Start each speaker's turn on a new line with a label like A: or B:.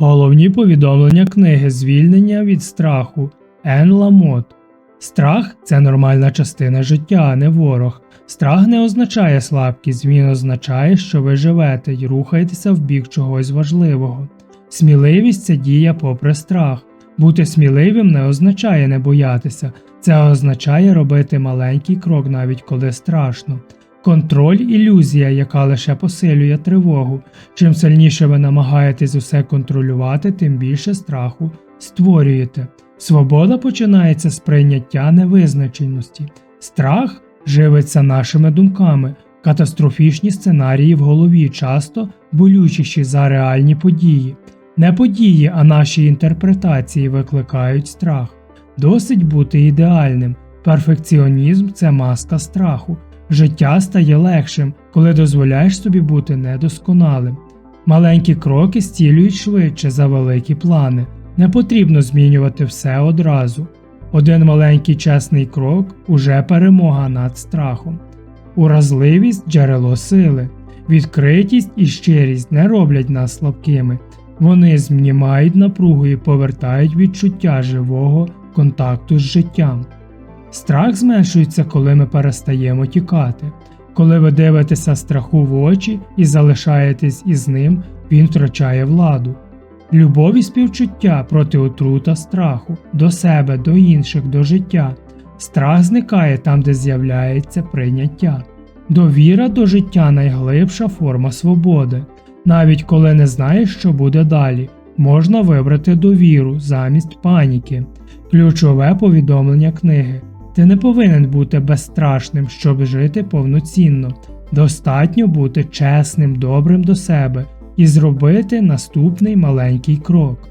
A: Головні повідомлення книги Звільнення від страху Ен Ламот. Страх це нормальна частина життя, а не ворог. Страх не означає слабкість, він означає, що ви живете і рухаєтеся в бік чогось важливого. Сміливість це дія попри страх. Бути сміливим не означає не боятися, це означає робити маленький крок, навіть коли страшно. Контроль ілюзія, яка лише посилює тривогу. Чим сильніше ви намагаєтесь усе контролювати, тим більше страху створюєте. Свобода починається з прийняття невизначеності. Страх живиться нашими думками, катастрофічні сценарії в голові, часто болючіші за реальні події. Не події, а наші інтерпретації викликають страх. Досить бути ідеальним. Перфекціонізм це маска страху. Життя стає легшим, коли дозволяєш собі бути недосконалим. Маленькі кроки стілюють швидше за великі плани. Не потрібно змінювати все одразу. Один маленький чесний крок уже перемога над страхом. Уразливість джерело сили. Відкритість і щирість не роблять нас слабкими. Вони знімають напругу і повертають відчуття живого контакту з життям. Страх зменшується, коли ми перестаємо тікати. Коли ви дивитеся страху в очі і залишаєтесь із ним, він втрачає владу. Любов і співчуття проти отрута страху, до себе, до інших, до життя. Страх зникає там, де з'являється прийняття. Довіра до життя найглибша форма свободи. Навіть коли не знаєш, що буде далі, можна вибрати довіру замість паніки. Ключове повідомлення книги. Ти не повинен бути безстрашним, щоб жити повноцінно. Достатньо бути чесним, добрим до себе і зробити наступний маленький крок.